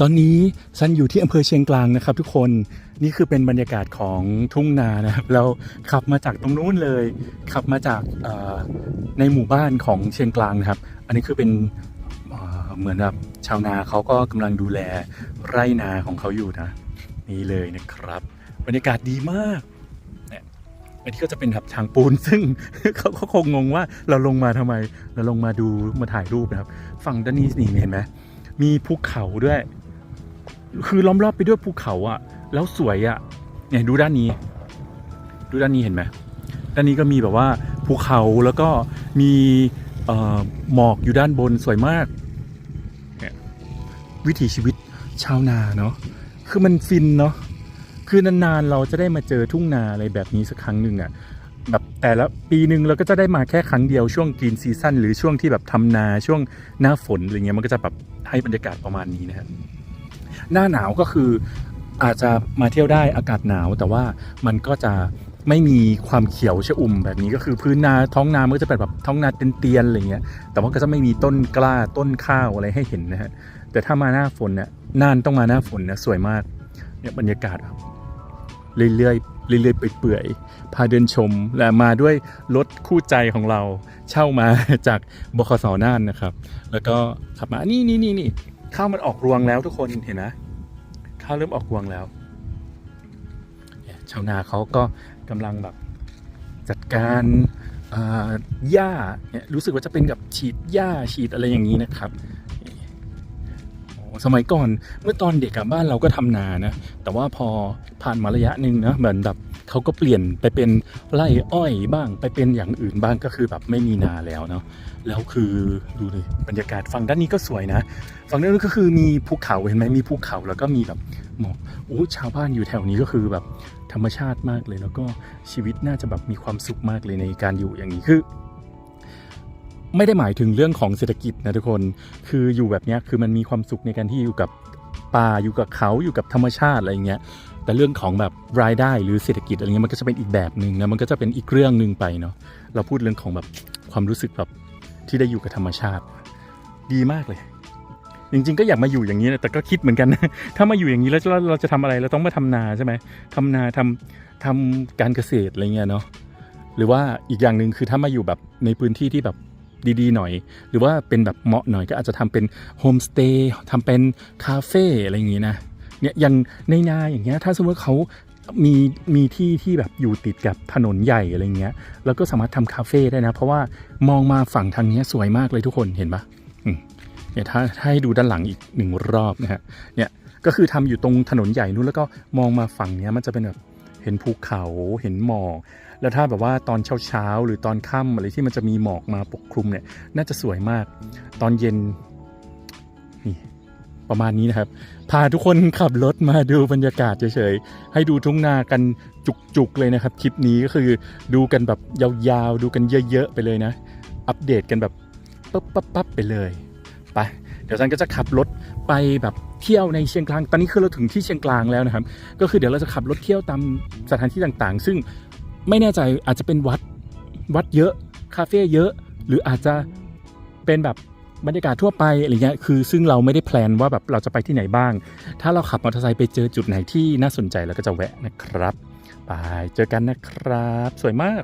ตอนนี้ซันอยู่ที่อำเภอเชียงกลางนะครับทุกคนนี่คือเป็นบรรยากาศของทุ่งนานะครับเราขับมาจากตรงนู้นเลย ขับมาจากในหมู่บ้านของเชียงกลางนะครับ อันนี้คือเป็นเเหมือนแบบชาวนาเขาก็กำลังดูแลไร่นาของเขาอยู่นะนี่เลยนะครับ บรรยากาศดีมากเนี่ยอันนี้ก็จะเป็นแบบทางปูนซึ่งเขาเขาคงงงว่าเราลงมาทำไม เราลงมาดูมาถ่ายรูปนะครับ ฝั่งด้านนี้นี่เห็นไหมมีภูเขาด้วย คือล้อมรอบไปด้วยภูเขาอะแล้วสวยอะเนี่ยดูด้านนี้ ดูด้านนี้เห็นไหมด้านนี้ก็มีแบบว่าภูเขาแล้วก็มีหมอกอยู่ด้านบนสวยมากเนี่ยวิถีชีวิตชาวนาเนาะคือมันฟินเนาะคือนานๆเราจะได้มาเจอทุ่งนาอะไรแบบนี้สักครั้งหนึ่งอะแบบแต่ละปีหนึ่งเราก็จะได้มาแค่ครั้งเดียวช่วงกรีนซีซั่นหรือช่วงที่แบบทำนาช่วงหน้าฝนอะไรเงี้ยมันก็จะแบบให้บรรยากาศประมาณนี้นะครับ หน้าหนาวก็คืออาจจะมาเที่ยวได้อากาศหนาว แต่ว่ามันก็จะไม่มีความเขียวชอุ่มแบบนี้ก็คือพื้นนาท้องนามันก็จะเป็นแบบท้องนาเตียนๆอะไรเงี้ยแต่ว่าก็จะไม่มีต้นกล้าต้นข้าวอะไรให้เห็นนะฮะแต่ถ้ามาหน้าฝนเนี่ยน่านต้องมาหน้าฝนนะสวยมากเนี่ยบรรยากาศครับเรื่อยๆเรื่อยๆเปื่อยๆพาเดินชม และมาด้วยรถคู่ใจของเรา เช่ามาจากบคสน่านนะครับ แล้วก็ขับมานี่นี่นี่นี่ ข้าวมันออกรวงแล้วทุกคนเห็นนะข้าวเริ่มออกรวงแล้วชาวนาเขาก็กำลังแบบจัดการอ่าหญ้าเนี่ยรู้สึกว่าจะเป็นกับฉีดหญ้าฉีดอะไรอย่างนี้นะครับสมัยก่อนเมื่อตอนเด็กกับบ้านเราก็ทำนานะ แต่ว่าพอผ่านมาระยะหนึ่งนะเหมือนแบบ เขาก็เปลี่ยนไปเป็นไร่อ้อยบ้าง ไปเป็นอย่างอื่นบ้างก็คือแบบไม่มีนาแล้วเนาะแล้วคือดูเลยบรรยากาศฝั่งด้านนี้ก็สวยนะฝั่งด้านนู้นก็คือมีภูเขาเห็นไหมมีภูเขาแล้วก็มีแบบหมอกโอ้ชาวบ้านอยู่แถวนี้ก็คือแบบธรรมชาติมากเลย แล้วก็ชีวิตน่าจะแบบมีความสุขมากเลยในการอยู่อย่างนี้คือไม่ได้หมายถึงเรื่องของเศรษฐกิจนะทุกคน คืออยู่แบบเนี้ยคือมันมีความสุขในการที่อยู่กับป่าอยู่กับเขาอยู่กับธรรมชาติอะไรอย่างเงี้ย แต่เรื่องของแบบรายได้หรือเศรษฐกิจอะไรเงี้ยมันก็จะเป็นอีกแบบหนึ่งนะมันก็จะเป็นอีกเรื่องหนึ่งไปเนาะเราพูดเรื่องของแบบความรู้สึกแบบที่ได้อยู่กับธรรมชาติ ดีมากเลย จริง ๆ ก็อยากมาอยู่อย่างนี้นะแต่ก็คิดเหมือนกันนะถ้ามาอยู่อย่างนี้แล้วเราเราจะทำอะไรเราต้องมาทำนาใช่ไหมทำนาทำทำการเกษตรอะไรเงี้ยเนาะหรือว่าอีกอย่างหนึ่งคือถ้ามาอยู่แบบในพื้นที่ที่แบบดีๆหน่อย หรือว่าเป็นแบบเหมาะหน่อยก็อาจจะทำเป็นโฮมสเตย์ทำเป็นคาเฟ่อะไรอย่างงี้นะ เนี่ยอย่างในนาอย่างเงี้ยถ้าสมมติเขามีมีที่ที่แบบอยู่ติดกับถนนใหญ่อะไรเงี้ย แล้วก็สามารถทำคาเฟ่ได้นะ เพราะว่ามองมาฝั่งทางเนี้ยสวยมากเลยทุกคนเห็นปะเนี่ยถ้าถ้าให้ดูด้านหลังอีกหนึ่งรอบนะฮะเนี่ยก็คือทำอยู่ตรงถนนใหญ่นู้นแล้วก็มองมาฝั่งเนี้ยมันจะเป็นแบบเห็นภูเขาเห็นหมอกแล้วถ้าแบบว่าตอนเช้าๆหรือตอนค่ำอะไรที่มันจะมีหมอกมาปกคลุมเนี่ย น่าจะสวยมาก ตอนเย็นนี่ ประมาณนี้นะครับ พาทุกคนขับรถมาดูบรรยากาศเฉยๆ ให้ดูทุ่งนากันจุกๆเลยนะครับ คลิปนี้ก็คือดูกันแบบยาวๆ ดูกันเยอะๆ ไปเลยนะ อัปเดตกันแบบปั๊บปั๊บปั๊บไปเลยไปเดี๋ยวฉันก็จะขับรถไปแบบเที่ยวในเชียงกลาง ตอนนี้คือเราถึงที่เชียงกลางแล้วนะครับ ก็คือเดี๋ยวเราจะขับรถเที่ยวตามสถานที่ต่างๆ ซึ่งไม่แน่ใจอาจจะเป็นวัดวัดเยอะ คาเฟ่เยอะ หรืออาจจะเป็นแบบ บรรยากาศทั่วไปอะไรเงี้ยคือซึ่งเราไม่ได้แพลนว่าแบบเราจะไปที่ไหนบ้าง ถ้าเราขับมอเตอร์ไซค์ไปเจอจุดไหนที่น่าสนใจเราก็จะแวะนะครับ ไปเจอกันนะครับ สวยมาก